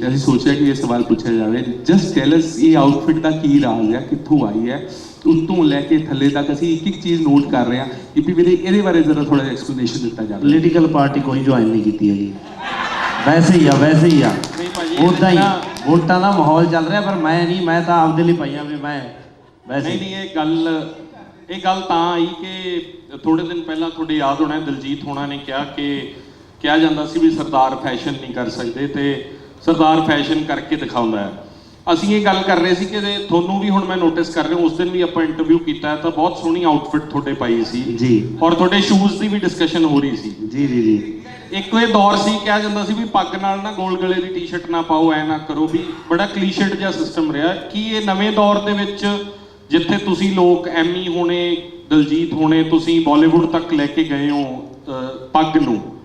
ਤੇ ਅਸੀਂ ਸੋਚਿਆ ਕਿ ਇਹ ਸਵਾਲ ਪੁੱਛਿਆ ਜਾਵੇ। ਜਸਟ ਟੈਲ ਅਸ ਇਹ ਆਊਟਫਿਟ ਦਾ ਕੀ ਰਾਜ਼ ਹੈ ਕਿੱਥੋਂ ਆਈ ਹੈ। ਉੱਤੋਂ ਲੈ ਕੇ ਥੱਲੇ ਤੱਕ ਅਸੀਂ ਇੱਕ ਇੱਕ ਚੀਜ਼ ਨੋਟ ਕਰ ਰਹੇ ਹਾਂ ਕਿ ਵੀਰੇ ਇਹਦੇ ਬਾਰੇ ਜ਼ਰਾ ਥੋੜਾ ਜਿਹਾ ਐਕਸਪਲੇਨੇਸ਼ਨ ਦਿੱਤਾ ਜਾਵੇ। ਪੋਲੀਟੀਕਲ ਪਾਰਟੀ ਕੋਈ ਜੁਆਇਨ ਨਹੀਂ ਕੀਤੀ ਹੈਗੀ। ਵੈਸੇ ਹੀ ਆ ਵੈਸੇ ਹੀ ਆ। ਉਦਾਂ ਹੀ ਵੋਟਾਂ ਦਾ ਮਾਹੌਲ ਚੱਲ ਰਿਹਾ ਪਰ ਮੈਂ ਨਹੀਂ ਮੈਂ ਤਾਂ ਆਪਦੇ ਲਈ ਪਾਈਆਂ ਵੀ ਮੈਂ ਵੈਸੇ ਨਹੀਂ ਨਹੀਂ ਇਹ ਗੱਲ ਇਹ ਗੱਲ ਤਾਂ ਆਈ ਕਿ ਥੋੜੇ ਦਿਨ ਪਹਿਲਾਂ ਤੁਹਾਡੇ ਯਾਦ ਹੋਣਾ ਹੈ, ਦਲਜੀਤ ਹੋਣਾ ਨੇ ਕਿਹਾ ਕਿ ਕਿਹਾ ਜਾਂਦਾ ਸੀ ਵੀ ਸਰਦਾਰ ਫੈਸ਼ਨ ਨਹੀਂ ਕਰ ਸਕਦੇ ਤੇ ਸਰਦਾਰ ਫੈਸ਼ਨ ਕਰਕੇ ਦਿਖਾਉਂਦਾ ਹੈ। ਅਸੀਂ ਇਹ ਗੱਲ ਕਰ ਰਹੇ ਸੀ ਕਿ ਜੇ ਤੁਹਾਨੂੰ ਵੀ ਹੁਣ ਮੈਂ ਨੋਟਿਸ ਕਰ ਰਿਹਾ ਉਸ ਦਿਨ ਵੀ ਆਪਾਂ ਇੰਟਰਵਿਊ ਕੀਤਾ ਤਾਂ ਬਹੁਤ ਸੋਹਣੀ ਆਊਟਫਿਟ ਤੁਹਾਡੇ ਪਾਈ ਸੀ। ਜੀ। ਔਰ ਤੁਹਾਡੇ ਸ਼ੂਜ਼ ਦੀ ਵੀ ਡਿਸਕਸ਼ਨ ਹੋ ਰਹੀ ਸੀ। ਜੀ ਜੀ ਜੀ। ਇੱਕ ਇਹ ਦੌਰ ਸੀ ਕਿਹਾ ਜਾਂਦਾ ਸੀ ਵੀ ਪੱਗ ਨਾਲ ਨਾ ਗੋਲ ਗਲੇ ਦੀ ਟੀ-ਸ਼ਰਟ ਨਾ ਪਾਓ ਐ ਨਾ ਕਰੋ ਵੀ ਬੜਾ ਕਲੀਸ਼ਡ ਜਿਹਾ ਸਿਸਟਮ ਰਿਹਾ। ਕੀ ਇਹ ਨਵੇਂ ਦੌਰ ਦੇ ਵਿੱਚ ਜਿੱਥੇ ਤੁਸੀਂ ਲੋਕ ਐਮੀ ਹੋਣੇ ਦਲਜੀਤ ਹੋਣੇ ਤੁਸੀਂ ਬਾਲੀਵੁੱਡ ਤੱਕ ਲੈ ਕੇ ਗਏ ਹੋ ਪੱਗ ਨੂੰ?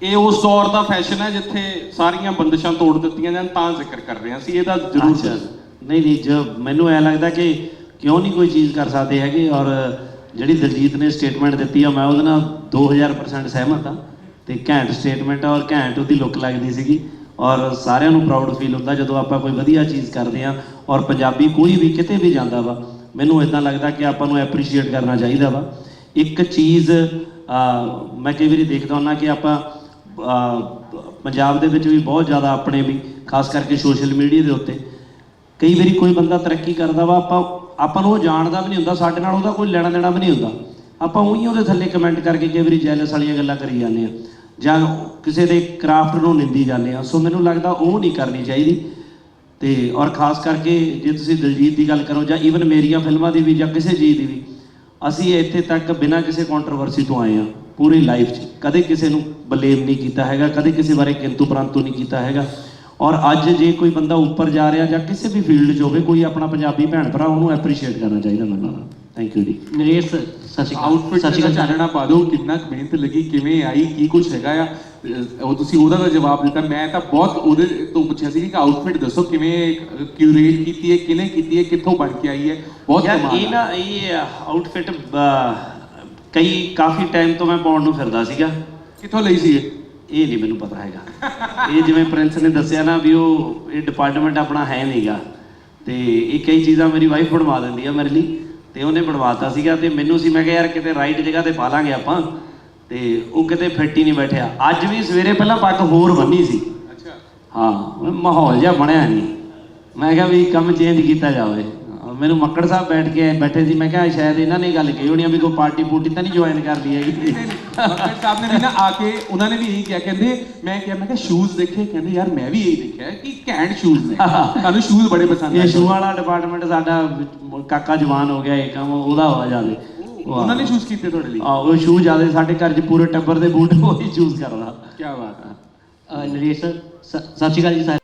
ਇਹ ਉਸ ਦੌਰ ਦਾ ਫੈਸ਼ਨ ਹੈ ਜਿੱਥੇ ਸਾਰੀਆਂ ਬੰਦਿਸ਼ਾਂ ਤੋੜ ਦਿੱਤੀਆਂ ਜਾਣ ਤਾਂ ਜ਼ਿਕਰ ਕਰ ਰਹੇ ਹਾਂ ਸੀ ਇਹਦਾ ਜ਼ਰੂਰ ਅੱਛਾ। ਨਹੀਂ ਨਹੀਂ ਜੋ ਮੈਨੂੰ ਐ ਲੱਗਦਾ ਕਿ ਕਿਉਂ ਨਹੀਂ ਕੋਈ ਚੀਜ਼ ਕਰ ਸਕਦੇ ਹੈਗੇ ਔਰ ਜਿਹੜੀ ਦਲਜੀਤ ਨੇ ਸਟੇਟਮੈਂਟ ਦਿੱਤੀ ਆ ਮੈਂ ਉਹਦੇ ਨਾਲ 2000% ਸਹਿਮਤ ਆ ਤੇ ਘੈਂਟ ਸਟੇਟਮੈਂਟ ਆ ਔਰ ਘੈਂਟ ਉਹਦੀ ਲੁੱਕ ਲੱਗਦੀ ਸੀਗੀ ਔਰ ਸਾਰਿਆਂ ਨੂੰ ਪ੍ਰਾਊਡ ਫੀਲ ਹੁੰਦਾ ਜਦੋਂ ਆਪਾਂ ਕੋਈ ਵਧੀਆ ਚੀਜ਼ ਕਰਦੇ ਆ ਔਰ ਪੰਜਾਬੀ ਕੋਈ ਵੀ ਕਿਤੇ ਵੀ ਜਾਂਦਾ ਵਾ ਮੈਨੂੰ ਇਦਾਂ ਲੱਗਦਾ ਕਿ ਆਪਾਂ ਨੂੰ ਐਪਰੀਸ਼ੀਏਟ ਕਰਨਾ ਚਾਹੀਦਾ ਵਾ। ਇੱਕ ਚੀਜ਼ ਅਹ, ਮੈਂ ਕਈ ਵਾਰੀ ਦੇਖਦਾ ਹੁੰਦਾ ਕਿ ਆਪਾਂ ਪੰਜਾਬ ਦੇ ਵਿੱਚ ਵੀ ਬਹੁਤ ਜ਼ਿਆਦਾ ਆਪਣੇ ਵੀ, ਖਾਸ ਕਰਕੇ ਸੋਸ਼ਲ ਮੀਡੀਆ ਦੇ ਉੱਤੇ। ਕਈ ਵਾਰੀ ਕੋਈ ਬੰਦਾ ਤਰੱਕੀ ਕਰਦਾ ਵਾ, ਆਪਾਂ ਆਪਾਂ ਨੂੰ ਉਹ ਜਾਣਦਾ ਵੀ ਨਹੀਂ ਹੁੰਦਾ, ਸਾਡੇ ਨਾਲ ਉਹਦਾ ਕੋਈ ਲੈਣਾ ਦੇਣਾ ਵੀ ਨਹੀਂ ਹੁੰਦਾ। ਆਪਾਂ ਉਹੀ ਉਹਦੇ ਥੱਲੇ ਕਮੈਂਟ ਕਰਕੇ ਕਈ ਵਾਰੀ ਜੈਲਸ ਵਾਲੀਆਂ ਗੱਲਾਂ ਕਰੀ ਜਾਂਦੇ ਆ ਜਾਂ ਕਿਸੇ ਦੇ ਕਰਾਫਟ ਨੂੰ ਨਿੰਦੀ ਜਾਂਦੇ ਆ ਸੋ ਮੈਨੂੰ ਲੱਗਦਾ ਉਹ ਨਹੀਂ ਕਰਨੀ ਚਾਹੀਦੀ। ਤੇ, ਔਰ ਖਾਸ ਕਰਕੇ ਜੇ ਤੁਸੀਂ ਦਿਲਜੀਤ ਦੀ ਗੱਲ ਕਰੋ ਜਾਂ ਈਵਨ ਮੇਰੀਆਂ ਫਿਲਮਾਂ ਦੀ ਵੀ ਜਾਂ ਕਿਸੇ ਚੀਜ਼ ਦੀ ਵੀ ਅਸੀਂ ਇੱਥੇ ਤੱਕ ਬਿਨਾਂ ਕਿਸੇ ਕੰਟਰੋਵਰਸੀ ਤੋਂ ਆਏ ਆ ਪੂਰੀ ਲਾਈਫ 'ਚ। ਕਦੇ ਕਿਸੇ ਨੂੰ ਬਲੇਮ ਨਹੀਂ ਕੀਤਾ ਹੈਗਾ, ਕਦੇ ਕਿਸੇ ਬਾਰੇ ਕਿੰਤੂ ਪਰੰਤੂ ਨਹੀਂ ਕੀਤਾ ਹੈਗਾ। ਔਰ ਅੱਜ ਜੇ ਕੋਈ ਬੰਦਾ ਉੱਪਰ ਜਾ ਰਿਹਾ ਜਾਂ ਕਿਸੇ ਵੀ ਫੀਲਡ 'ਚ ਹੋਵੇ, ਕੋਈ ਆਪਣਾ ਪੰਜਾਬੀ ਭੈਣ ਭਰਾ, ਉਹਨੂੰ ਐਪਰੀਸ਼ੀਏਟ ਕਰਨਾ ਚਾਹੀਦਾ ਮੈਨੂੰ ਥੈਂਕ ਯੂ ਜੀ ਨਰੇਸ਼ ਸਤਿ ਸ਼੍ਰੀ ਅਕਾਲ ਆਊਟਫਿਟ ਸਤਿ ਸ਼੍ਰੀ ਅਕਾਲ ਚਾਨਣਾ ਪਾ ਦਿਓ ਕਿੰਨਾ ਕੁ ਮਿਹਨਤ ਲੱਗੀ ਕਿਵੇਂ ਆਈ ਕੀ ਕੁਝ ਹੈਗਾ ਆ। ਅਹ ਉਹ ਤੁਸੀਂ ਉਹਦਾ ਤਾਂ ਜਵਾਬ ਦਿੱਤਾ। ਮੈਂ ਤਾਂ ਬਹੁਤ ਉਹਦੇ ਤੋਂ ਪੁੱਛਿਆ ਸੀ ਕਿ ਆਊਟਫਿਟ ਦੱਸੋ ਕਿਵੇਂ ਕਿਊਰੇਟ ਕੀਤੀ ਹੈ ਕਿਨੇ ਕੀਤੀ ਹੈ ਕਿੱਥੋਂ ਬਣ ਕੇ ਆਈ ਹੈ। ਬਹੁਤ ਯਾਰ ਕਮਾਲ ਇਹ ਆ। ਨਾ ਇਹ ਆਊਟਫਿਟ ਕਈ ਕਾਫੀ ਟਾਈਮ ਤੋਂ ਮੈਂ ਪਾਉਣ ਨੂੰ ਫਿਰਦਾ ਸੀਗਾ। ਕਿੱਥੋਂ ਲਈ ਸੀ ਇਹ? ਇਹ ਨਹੀਂ ਮੈਨੂੰ ਪਤਾ ਹੈਗਾ। ਇਹ ਜਿਵੇਂ ਪ੍ਰਿੰਸ ਨੇ ਦੱਸਿਆ ਨਾ ਵੀ ਉਹ ਇਹ ਡਿਪਾਰਟਮੈਂਟ ਆਪਣਾ ਹੈ ਨਹੀਂਗਾ ਤੇ ਇਹ ਕਈ ਚੀਜ਼ਾਂ ਮੇਰੀ ਵਾਈਫ ਬਣਵਾ ਦਿੰਦੀ ਆ ਮੇਰੇ ਲਈ। ਤੇ ਉਹਨੇ ਬਣਵਾਤਾ ਸੀਗਾ ਤੇ ਮੈਨੂੰ ਸੀ ਮੈਂ ਕਿਹਾ ਯਾਰ ਕਿਤੇ ਰਾਈਟ ਜਗ੍ਹਾ ਤੇ ਪਾ ਲਾਂਗੇ ਆਪਾਂ। ਤੇ ਉਹ ਕਿਤੇ ਫਿੱਟ ਹੀ ਨਹੀਂ ਬੈਠਿਆ। ਅੱਜ ਵੀ ਸਵੇਰੇ ਪਹਿਲਾਂ ਪੱਗ ਹੋਰ ਬੰਨੀ ਸੀ। ਅੱਛਾ। ਹਾਂ ਮਾਹੌਲ ਜਿਹਾ ਬਣਿਆ ਨਹੀਂ। ਮੈਂ ਕਿਹਾ ਵੀ ਕੰਮ ਚੇਂਜ ਕੀਤਾ ਜਾਵੇ। ਮੈਨੂੰ ਮੱਕੜ ਸਾਹਿਬ ਬੈਠ ਕੇ ਬੈਠੇ ਸੀ ਮੈਂ ਕਿਹਾ ਸ਼ਾਇਦ ਇਹਨਾਂ ਨੇ ਗੱਲ ਕਹੀ ਹੋਣੀ ਆ ਵੀ ਕੋਈ ਪਾਰਟੀ ਪੂਟੀ ਤਾਂ ਨਹੀਂ ਜੁਆਇਨ ਕਰਦੀ ਹੈਗੀ। ਮੱਕੜ ਸਾਹਿਬ ਨੇ ਵੀ ਨਾ ਆ ਕੇ ਉਹਨਾਂ ਨੇ ਵੀ ਇਹੀ ਕਿਹਾ ਕਹਿੰਦੇ ਮੈਂ ਕਿਹਾ ਮੈਂ ਕਿਹਾ ਸ਼ੂਜ਼ ਦੇਖੇ ਕਹਿੰਦੇ ਯਾਰ ਮੈਂ ਵੀ ਇਹੀ ਦੇਖਿਆ ਕਿ ਘੈਂਟ ਸ਼ੂਜ਼ ਨੇ। ਤੁਹਾਨੂੰ ਸ਼ੂਜ਼ ਬੜੇ ਪਸੰਦ ਇਹ ਆਏ। ਸ਼ੂ ਵਾਲਾ ਡਿਪਾਰਟਮੈਂਟ ਸਾਡਾ ਕਾਕਾ ਜਵਾਨ ਹੋ ਗਿਆ ਇਹ ਕੰਮ ਉਹਦਾ ਹੋ ਜਾਵੇ ਉਹਨਾਂ ਨੇ ਚੂਜ਼ ਕੀਤੇ ਤੁਹਾਡੇ ਲਈ? ਆ ਉਹ ਸ਼ੂ ਜ਼ਿਆਦਾ ਸਾਡੇ ਘਰ 'ਚ ਪੂਰੇ ਟੱਬਰ ਦੇ ਬੂਟ ਉਹੀ ਚੂਜ਼ ਕਰਦਾ। ਕੀ ਬਾਤ ਹੈ ਅ, ਨਰੇਸ਼ ਸ- ਸਤਿ ਸ਼੍ਰੀ ਅਕਾਲ ਜੀ ਸਾਰੇ